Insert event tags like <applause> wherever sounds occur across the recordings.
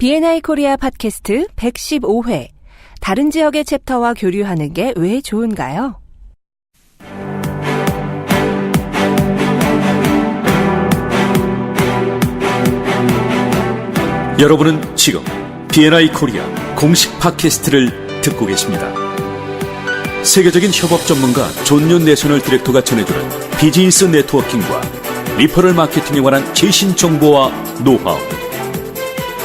B&I 코리아 팟캐스트 115회. 다른 지역의 챕터와 교류하는 게 왜 좋은가요? 여러분은 지금 B&I 코리아 공식 팟캐스트를 듣고 계십니다. 세계적인 협업 전문가 존윤 내셔널 디렉터가 전해주는 비즈니스 네트워킹과 리퍼럴 마케팅에 관한 최신 정보와 노하우.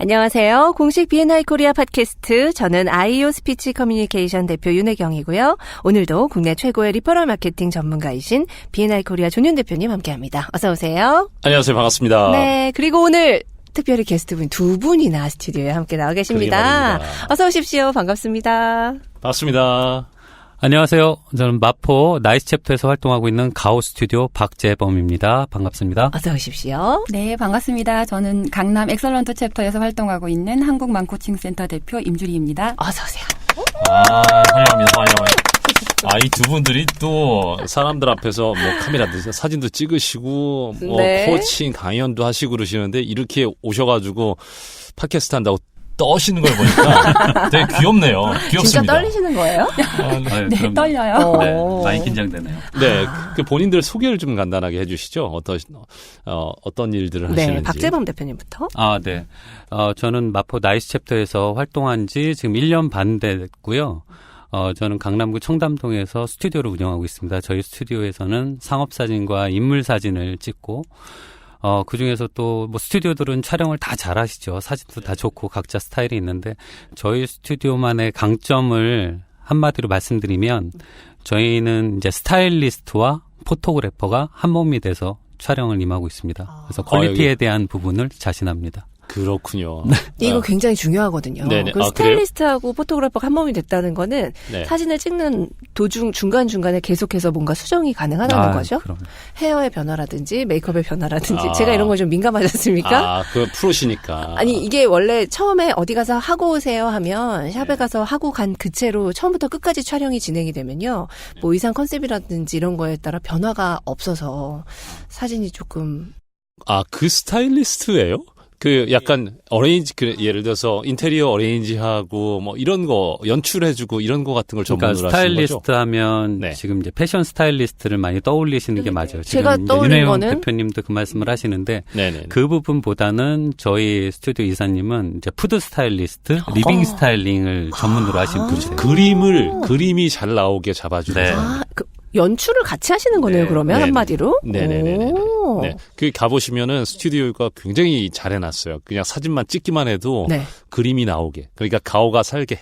안녕하세요. 공식 B&I 코리아 팟캐스트. 저는 아이오 스피치 커뮤니케이션 대표 윤혜경이고요. 오늘도 국내 최고의 리퍼럴 마케팅 전문가이신 B&I 코리아 존윤 대표님 함께 합니다. 어서 오세요. 안녕하세요. 반갑습니다. 네. 그리고 오늘 특별히 게스트분 두 분이나 스튜디오에 함께 나와 계십니다. 어서 오십시오. 반갑습니다. 반갑습니다. 안녕하세요. 저는 마포 나이스 챕터에서 활동하고 있는 가오 스튜디오 박재범입니다. 반갑습니다. 어서 오십시오. 네, 반갑습니다. 저는 강남 엑설런트 챕터에서 활동하고 있는 한국망 코칭센터 대표 임주리입니다. 어서 오세요. 아, 환영합니다. 환영합니다. 아, 이 두 분들이 또 사람들 앞에서 뭐 카메라 드 사진도 찍으시고 뭐 네. 코칭 강연도 하시고 그러시는데 이렇게 오셔 가지고 팟캐스트 한다고 떠시는 걸 보니까 <laughs> 되게 귀엽네요. 귀엽습니다. 진짜 떨리시는 거예요? 아유, 네, 그럼- 떨려요. 어. 네, 많이 긴장되네요. 네, 그 본인들 소개를 좀 간단하게 해주시죠. 어떤 어, 어떤 일들을 네. 하시는지. 박재범 대표님부터. 아, 네. 어, 저는 마포 나이스 챕터에서 활동한 지 지금 1년 반 됐고요. 어, 저는 강남구 청담동에서 스튜디오를 운영하고 있습니다. 저희 스튜디오에서는 상업 사진과 인물 사진을 찍고, 어, 그 중에서 또, 뭐, 스튜디오들은 촬영을 다 잘하시죠. 사진도 다 좋고 각자 스타일이 있는데, 저희 스튜디오만의 강점을 한마디로 말씀드리면, 저희는 이제 스타일리스트와 포토그래퍼가 한 몸이 돼서 촬영을 임하고 있습니다. 그래서 퀄리티에 대한 부분을 자신합니다. 그렇군요. 이거 어, 굉장히 중요하거든요. 네네. 그 아, 스타일리스트하고 포토그래퍼가 한 몸이 됐다는 거는 네. 사진을 찍는 도중 중간 중간에 계속해서 뭔가 수정이 가능하다는 아, 거죠. 그럼. 헤어의 변화라든지 메이크업의 변화라든지 아. 제가 이런 거좀 민감하지 않습니까? 아, 그 프로시니까. 아니 이게 원래 처음에 어디 가서 하고 오세요 하면 샵에 가서 하고 간 그 채로 처음부터 끝까지 촬영이 진행이 되면요 뭐 의상 컨셉이라든지 이런 거에 따라 변화가 없어서 사진이 조금 아, 그 스타일리스트예요? 그 약간 어레인지 그 예를 들어서 인테리어 어레인지하고 뭐 이런 거 연출해주고 이런 거 같은 걸 그러니까 전문으로 하시는 거죠? 스타일리스트 하면 네. 지금 이제 패션 스타일리스트를 많이 떠올리시는 게 맞아요. 제가 떠올린 거는 대표님도 그 말씀을 하시는데 네네. 그 부분보다는 저희 스튜디오 이사님은 이제 푸드 스타일리스트, 리빙 어. 스타일링을 전문으로 하시는 분이세요. 그림을 그림이 잘 나오게 잡아주는 네. 아, 그 연출을 같이 하시는 거네요 네, 그러면 네네. 한마디로 네네네네. 오. 네. 그 가보시면은 스튜디오가 굉장히 잘 해놨어요. 그냥 사진만 찍기만 해도 네. 그림이 나오게. 그러니까 가오가 살게.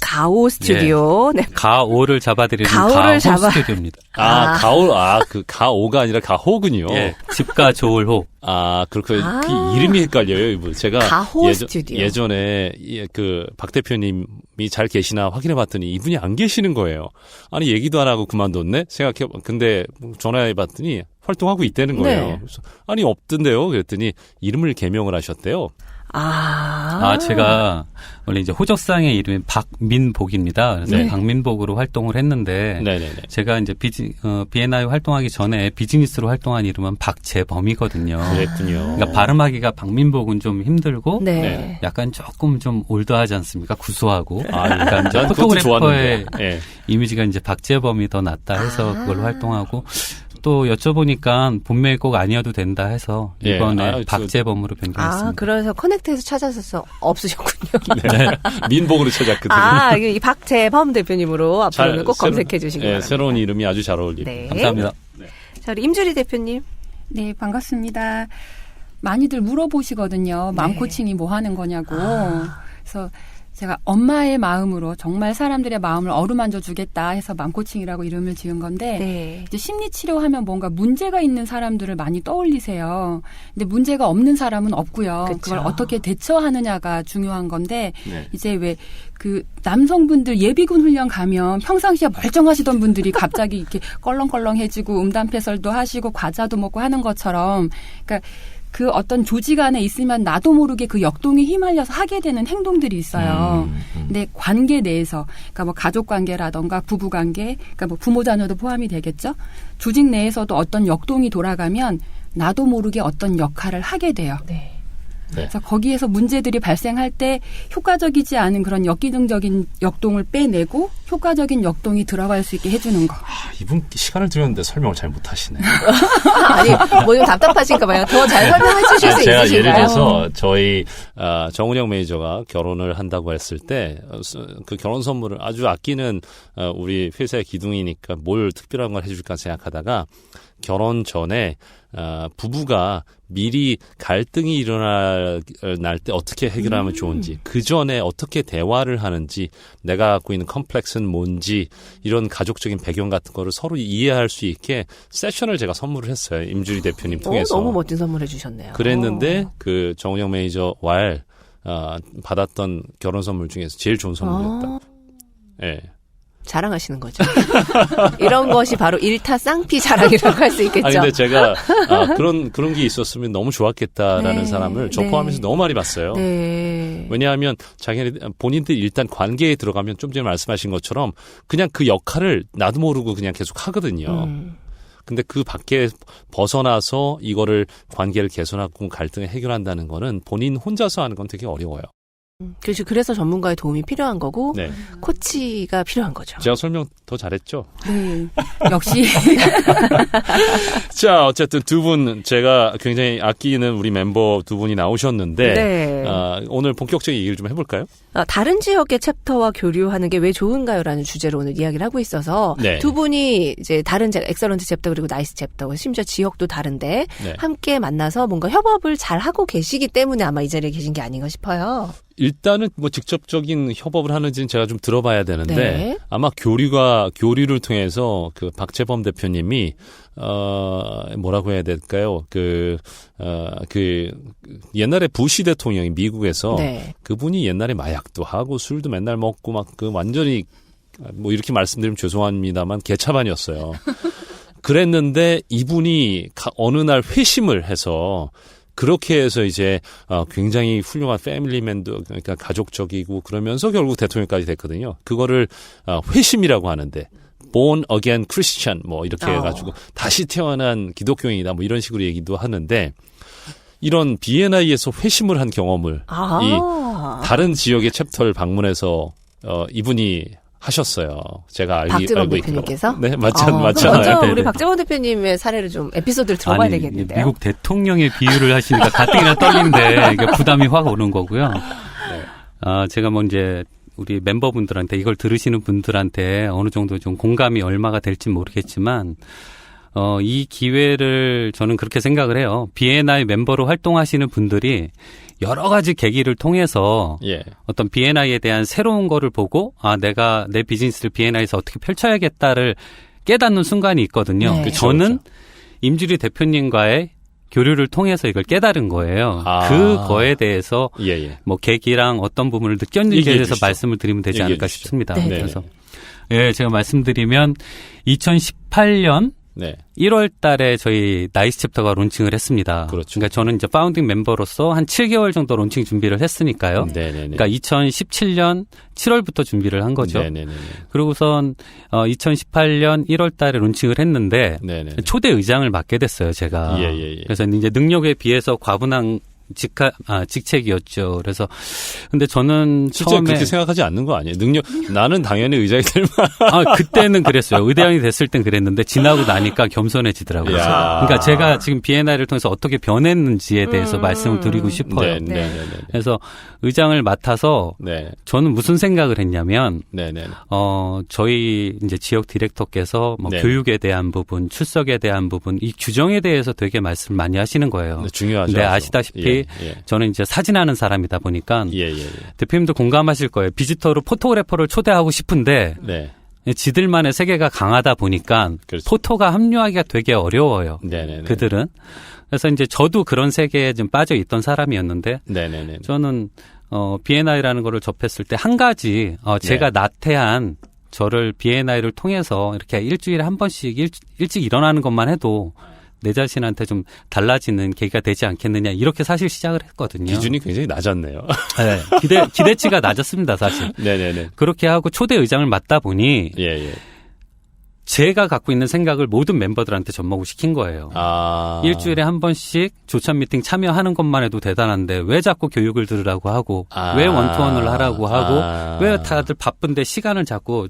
가오 스튜디오 네. 가오를 잡아드리는 가오를 가오 잡아- 스튜디오입니다. 아, 아. 가오, 아, 그 가오가 아니라 가호군요. 예, 집가 좋을 호. 아, 그렇게 아. 그 이름이 헷갈려요. 이분. 제가 가호 스튜디오. 예전에 그박 대표님이 잘 계시나 확인해 봤더니 이분이 안 계시는 거예요. 아니 얘기도 안 하고 그만뒀네. 생각해 근데 전화해 봤더니 활동하고 있다는 거예요. 네. 그래서 아니 없던데요. 그랬더니 이름을 개명을 하셨대요. 아, 아, 제가 원래 이제 호적상의 이름이 박민복입니다. 그래서 네. 박민복으로 활동을 했는데 네네네. 제가 이제 비지, 어, B&I 활동하기 전에 비즈니스로 활동한 이름은 박재범이거든요. 그랬군요. 그러니까 발음하기가 박민복은 좀 힘들고 네. 네. 약간 조금 좀 올드하지 않습니까? 구수하고. 아, 그러니까 이제 포토그래퍼의 좋았는데. 예. 이미지가 이제 박재범이 더 낫다 해서 아. 그걸로 활동하고 또 여쭤보니까 본명이 꼭 아니어도 된다 해서 예. 이번에 아, 저- 박재범으로 아, 변경했습니다. 그래서 커넥트에서 찾아서 없으셨군요. <laughs> 네. 민복으로 찾았거든요. 아, 이 박재범 대표님으로 앞으로는 꼭 새로- 검색해 주시기 예, 바랍니다. 새로운 이름이 아주 잘 어울립니다. 네. 감사합니다. 자, 우리 임주리 대표님. 네, 반갑습니다. 많이들 물어보시거든요. 맘코칭이 뭐 하는 거냐고. 아. 그래서 제가 엄마의 마음으로 정말 사람들의 마음을 어루만져 주겠다 해서 맘코칭이라고 이름을 지은 건데 네. 이제 심리 치료하면 뭔가 문제가 있는 사람들을 많이 떠올리세요. 근데 문제가 없는 사람은 없고요. 그쵸. 그걸 어떻게 대처하느냐가 중요한 건데 네. 이제 왜 그 남성분들 예비군 훈련 가면 평상시에 멀쩡하시던 분들이 갑자기 이렇게 <laughs> 껄렁껄렁해지고 음담패설도 하시고 과자도 먹고 하는 것처럼 그러니까 그 어떤 조직 안에 있으면 나도 모르게 그 역동에 휘말려서 하게 되는 행동들이 있어요. 음, 음. 근데 관계 내에서 그러니까 뭐 가족 관계라던가 부부 관계, 그러니까 뭐 부모 자녀도 포함이 되겠죠. 조직 내에서도 어떤 역동이 돌아가면 나도 모르게 어떤 역할을 하게 돼요. 네. 그래서 거기에서 문제들이 발생할 때 효과적이지 않은 그런 역기능적인 역동을 빼내고 효과적인 역동이 들어갈 수 있게 해주는 거. 아, 이분 시간을 드렸는데 설명을 잘 못하시네. <laughs> 아니, 뭐 좀 답답하신가 봐요. 더 잘 설명해 주실 수 제가 있으신가요? 예를 들어서 저희 아, 정운영 매니저가 결혼을 한다고 했을 때 그 결혼 선물을 아주 아끼는 어, 우리 회사의 기둥이니까 뭘 특별한 걸 해줄까 생각하다가 결혼 전에 아, 부부가 미리 갈등이 일어날 때 어떻게 해결하면 좋은지 그 전에 어떻게 대화를 하는지 내가 갖고 있는 컴플렉스는 뭔지 이런 가족적인 배경 같은 거를 서로 이해할 수 있게 세션을 제가 선물을 했어요 임주리 대표님 어, 통해서 너무 멋진 선물 해 주셨네요. 그랬는데 어. 그 정은영 매니저 왈 아, 받았던 결혼 선물 중에서 제일 좋은 선물이었다. 어, 예. 자랑하시는 거죠. <laughs> 이런 것이 바로 일타 쌍피 자랑이라고 할 수 있겠죠. 아니 근데 제가 <laughs> 아, 그런 그런 게 있었으면 너무 좋았겠다라는 네, 사람을 저 네. 포함해서 너무 많이 봤어요. 네. 왜냐하면 자기네 본인들 일단 관계에 들어가면 좀 전에 말씀하신 것처럼 그냥 그 역할을 나도 모르고 그냥 계속 하거든요. 음. 근데 그 밖에 벗어나서 이거를 관계를 개선하고 갈등을 해결한다는 거는 본인 혼자서 하는 건 되게 어려워요. 그래서 그래서 전문가의 도움이 필요한 거고 네. 코치가 필요한 거죠. 제가 설명 더 잘했죠? 네. 역시 <laughs> 자, 어쨌든 두 분 제가 굉장히 아끼는 우리 멤버 두 분이 나오셨는데 네. 아, 오늘 본격적인 얘기를 좀 해볼까요? 아, 다른 지역의 챕터와 교류하는 게 왜 좋은가요라는 주제로 오늘 이야기를 하고 있어서 네. 두 분이 이제 다른 제- 엑설런트 챕터 그리고 나이스 챕터 심지어 지역도 다른데 네. 함께 만나서 뭔가 협업을 잘 하고 계시기 때문에 아마 이 자리에 계신 게 아닌가 싶어요. 일단은 뭐 직접적인 협업을 하는지는 제가 좀 들어봐야 되는데 네. 아마 교류가 교류를 통해서 그 박재범 대표님이 어 뭐라고 해야 될까요? 그어 그 옛날에 부시 대통령이 미국에서 네. 그분이 옛날에 마약도 하고 술도 맨날 먹고 막 그 완전히 뭐 이렇게 말씀드리면 죄송합니다만 개차반이었어요. <laughs> 그랬는데 이분이 가- 어느 날 회심을 해서 그렇게 해서 이제 어, 굉장히 훌륭한 패밀리맨도 그러니까 가족적이고 그러면서 결국 대통령까지 됐거든요. 그거를 어, 회심이라고 하는데 born again Christian 뭐 이렇게 어. 해가지고 다시 태어난 기독교인이다 뭐 이런 식으로 얘기도 하는데 이런 B&I에서 회심을 한 경험을 아. 다른 지역의 챕터를 방문해서 어, 이분이 하셨어요. 제가 알기, 박재범 알고. 대표님께서? 네, 맞잖, 어, 그럼 맞잖아요. 먼저 네, 우리 네. 박재원 대표님의 사례를 좀 에피소드를 들어봐야 아니, 되겠는데요. 미국 대통령의 비유를 하시니까 가뜩이나 떨린데 이게 부담이 확 오는 거고요. 네. 아, 제가 뭐 이제 우리 멤버분들한테 이걸 들으시는 분들한테 어느 정도 좀 공감이 얼마가 될지 모르겠지만 어, 이 기회를 저는 그렇게 생각을 해요. B&I 멤버로 활동하시는 분들이 여러 가지 계기를 통해서 예. 어떤 B&I에 대한 새로운 거를 보고 아 내가 내 비즈니스를 B&I에서 어떻게 펼쳐야겠다를 깨닫는 순간이 있거든요. 네. 그쵸, 저는 그쵸. 임주리 대표님과의 교류를 통해서 이걸 깨달은 거예요. 아. 그거에 대해서 예, 예. 뭐 계기랑 어떤 부분을 느꼈는지에 대해서. 말씀을 드리면 되지 않을까 주시죠. 싶습니다. 네. 그래서 예, 제가 말씀드리면 2018년 네. 1월 달에 저희 나이스 챕터가 론칭을 했습니다. 그렇죠. 러니까 저는 이제 파운딩 멤버로서 한 7개월 정도 론칭 준비를 했으니까요. 네네네. 그러니까 2017년 7월부터 준비를 한 거죠. 네네네. 그러고선 어 2018년 1월 달에 론칭을 했는데 네네. 초대 의장을 맡게 됐어요, 제가. 예, 예, 예. 그래서 이제 능력에 비해서 과분한 직하, 아, 직책이었죠. 그래서 근데 저는 실제 처음에 그렇게 생각하지 않는 거 아니에요? 능력, 나는 당연히 의장이 될 만. 아, 그때는 그랬어요. 의대왕이 됐을 땐 그랬는데 지나고 나니까 겸손해지더라고요. 야. 그러니까 제가 지금 B&I를 통해서 어떻게 변했는지에 대해서 음. 말씀을 드리고 싶어요. 네, 네, 네, 그래서 의장을 맡아서 네. 저는 무슨 생각을 했냐면 네, 네. 어, 저희 이제 지역 디렉터께서 뭐 네. 교육에 대한 부분, 출석에 대한 부분, 이 규정에 대해서 되게 말씀을 많이 하시는 거예요. 네, 중요하죠. 근데. 아시다시피 예. 특히 예. 저는 이제 사진하는 사람이다 보니까 예, 예, 예. 대표님도 공감하실 거예요. 비지터로 포토그래퍼를 초대하고 싶은데 네. 지들만의 세계가 강하다 보니까 그렇죠. 포토가 합류하기가 되게 어려워요. 네네네. 그들은. 그래서 이제 저도 그런 세계에 좀 빠져 있던 사람이었는데 네네네. 저는 어 BNI라는 거를 접했을 때 한 가지 어 제가 네. 나태한 저를 BNI를 통해서 이렇게 일주일에 한 번씩 일, 일찍 일어나는 것만 해도 내 자신한테 좀 달라지는 계기가 되지 않겠느냐 이렇게 사실 시작을 했거든요. 기준이 굉장히 낮았네요. 네, 기대 기대치가 낮았습니다 사실. <laughs> 네네네. 그렇게 하고 초대 의장을 맡다 보니 예, 예. 제가 갖고 있는 생각을 모든 멤버들한테 접목을 시킨 거예요. 아. 일주일에 한 번씩 조찬 미팅 참여하는 것만 해도 대단한데 왜 자꾸 교육을 들으라고 하고 아. 왜 원투원을 하라고 하고 아. 왜 다들 바쁜데 시간을 자꾸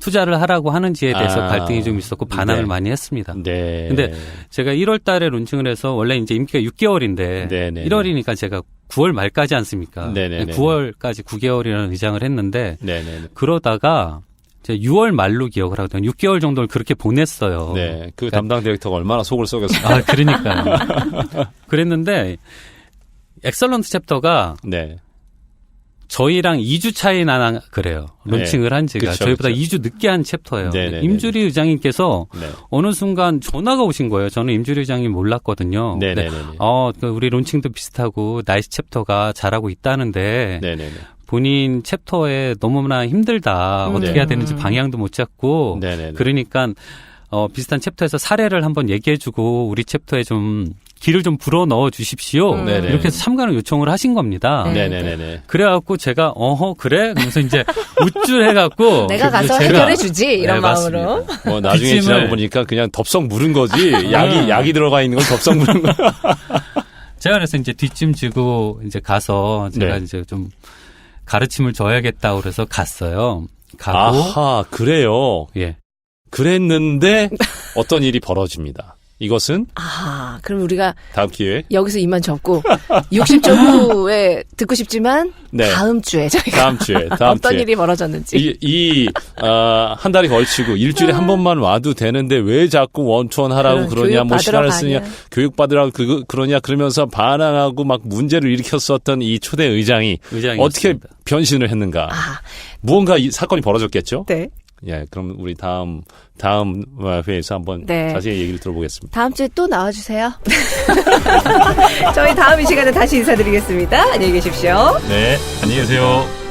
투자를 하라고 하는지에 대해서 아. 갈등이 좀 있었고 반항을 네. 많이 했습니다. 네. 근데 제가 1월 달에 론칭을 해서 원래 이제 임기가 6개월인데 네 네. 1월이니까 제가 9월 말까지 않습니까? 네네네. 9월까지 9개월이라는 의장을 했는데 네네네. 그러다가 제가 6월 말로 기억을 하거든요. 6개월 정도를 그렇게 보냈어요. 네. 그 담당 디렉터가 얼마나 속을 썩였어요. 아, 그러니까요. <laughs> 그랬는데 엑설런트 챕터가 네. 저희랑 2주 차이 나나 그래요. 론칭을 한 지가 그쵸, 저희보다 그쵸. 2주 늦게 한 챕터예요. 네네네. 임주리 의장님께서 네. 어느 순간 전화가 오신 거예요. 저는 임주리 의장님 몰랐거든요. 네네네. 근데 어, 그 우리 론칭도 비슷하고 나이스 챕터가 잘하고 있다는데 네네네. 본인 챕터에 너무나 힘들다. 음. 어떻게 네. 해야 되는지 방향도 못 잡고 네네네. 그러니까 어, 비슷한 챕터에서 사례를 한번 얘기해주고 우리 챕터에 좀 길을 좀 불어 넣어 주십시오. 음. 네네. 이렇게 해서 참관을 요청을 하신 겁니다. 네. 네네네네. 그래갖고 제가 어허 그래? 그러면서 이제 <laughs> 우쭐 해갖고 <laughs> 내가 가서 제가- 해결해 주지 이런 네, 마음으로. 뭐 나중에 지나고 보니까 그냥 덥석 물은 거지. 네. 약이 약이 들어가 있는 걸 덥석 물은 거. <laughs> 제가 그래서 이제 뒷짐 지고 이제 가서 제가 네. 이제 좀 가르침을 줘야겠다 그래서 갔어요. 가고 아하 그래요. 예. 그랬는데 어떤 일이 벌어집니다. 이것은 아, 그럼 우리가 다음 기회에 여기서 이만 접고 60초 후에 듣고 싶지만 네. 다음 주에 저희가 다음 주에 다음 <laughs> 어떤 주에 일이 벌어졌는지. 이, 이, 아, 한 달이 걸치고 일주일에 한 번만 와도 되는데 왜 자꾸 원투원 하라고 그러냐, 뭐 시간을 쓰냐. 교육 받으라고 그, 그러냐, 그러면서 반항하고 막 문제를 일으켰었던 이 초대 의장이 의장이 어떻게 변신을 했는가. 아, 무언가 이 사건이 벌어졌겠죠? 네. 예, 그럼 우리 다음, 다음 회에서 한번 네. 자세히 얘기를 들어보겠습니다. 다음 주에 또 나와주세요. <laughs> 저희 다음 이 시간에 다시 인사드리겠습니다. 안녕히 계십시오. 네, 안녕히 계세요.